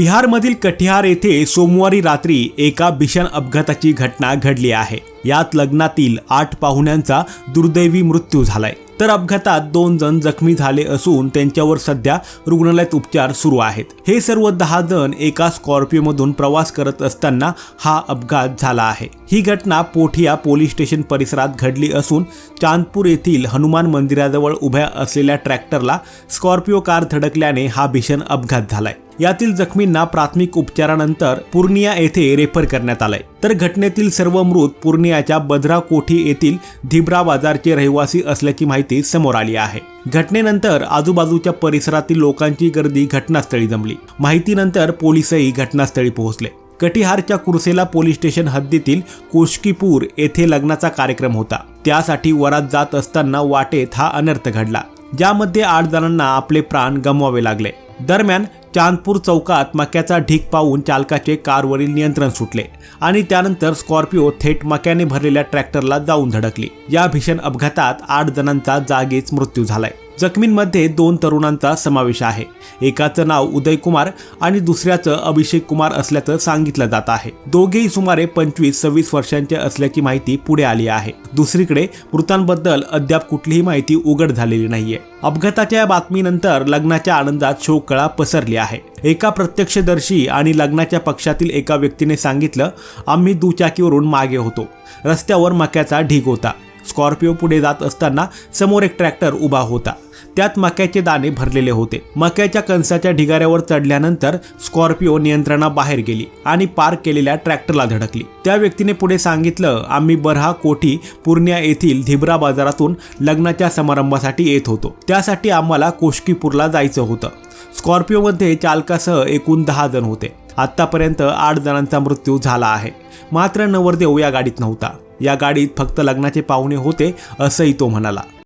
बिहारमधील कटिहार येथे सोमवारी रात्री एका भीषण अपघाताची घटना घडली आहे. यात लग्नातील आठ पाहुण्यांचा दुर्दैवी मृत्यू झालाय. तर अपघातात दोन जण जखमी झाले असून त्यांच्यावर सध्या रुग्णालयात उपचार सुरू आहेत. हे सर्व दहा जण एका स्कॉर्पिओमधून प्रवास करत असताना हा अपघात झाला आहे. ही घटना पोठिया पोलीस स्टेशन परिसरात घडली असून चांदपूर येथील हनुमान मंदिराजवळ उभ्या असलेल्या ट्रॅक्टरला स्कॉर्पिओ कार धडकल्याने हा भीषण अपघात झालाय. यातील जखमींना प्राथमिक उपचारानंतर पूर्णिया येथे रेफर करण्यात आलंय. तर घटनेतील सर्व मृत पूर्णियाच्या बद्रा कोठी येथील धिब्रा बाजारचे रहिवासी असल्याची माहिती समोर आली आहे. घटनेनंतर आजूबाजूच्या परिसरातील लोकांची गर्दी घटनास्थळी जमली. माहितीनंतर पोलीसही घटनास्थळी पोहोचले. कटिहारच्या कुर्सेला पोलीस स्टेशन हद्दीतील कोशकीपूर येथे लग्नाचा कार्यक्रम होता. त्यासाठी वरात जात असताना वाटेत हा अनर्थ घडला. ज्यामध्ये आठ जणांना आपले प्राण गमवावे लागले. दरम्यान चांदपूर चौकात मक्याचा ढीक पाहून चालकाचे कारवरील नियंत्रण सुटले आणि त्यानंतर स्कॉर्पिओ थेट मक्याने भरलेल्या ट्रॅक्टरला जाऊन धडकली. या भीषण अपघातात आठ जणांचा जागीच मृत्यू झालाय. जखमींमध्ये दोन तरुणांचा समावेश आहे. एकाचं नाव उदय कुमार आणि दुसऱ्याचं अभिषेक कुमार असल्याचं सांगितलं जात आहे. दोघेही सुमारे पंचवीस सव्वीस वर्षांचे असल्याची माहिती पुढे आली आहे. दुसरीकडे मृतांबद्दल अद्याप कुठलीही माहिती उघड झालेली नाहीये. अपघाताच्या या बातमीनंतर लग्नाच्या आनंदात शोककळा पसरली आहे. एका प्रत्यक्षदर्शी आणि लग्नाच्या पक्षातील एका व्यक्तीने सांगितलं आम्ही दुचाकीवरून मागे होतो. रस्त्यावर मक्याचा ढीग होता. स्कॉर्पिओ पुढे जात असताना समोर एक ट्रॅक्टर उभा होता. त्यात मक्याचे दाणे भरलेले होते. मक्याच्या कणसाच्या ढिगाऱ्यावर चढल्यानंतर स्कॉर्पिओ नियंत्रणाबाहेर गेली आणि पार्क केलेल्या ट्रॅक्टरला धडकली. त्या व्यक्तीने पुढे सांगितलं आम्ही बरहा कोठी पूर्णिया येथील धिब्रा बाजारातून लग्नाच्या समारंभासाठी येत होतो. त्यासाठी आम्हाला कोशकीपूरला जायचं होतं. स्कॉर्पिओमध्ये चालकासह एकूण दहा जण होते. आत्तापर्यंत आठ जणांचा मृत्यू झाला आहे. मात्र नवरदेव या गाडीत नव्हता. या गाडीत फक्त लग्नाचे पाहुणे होते असंही तो म्हणाला.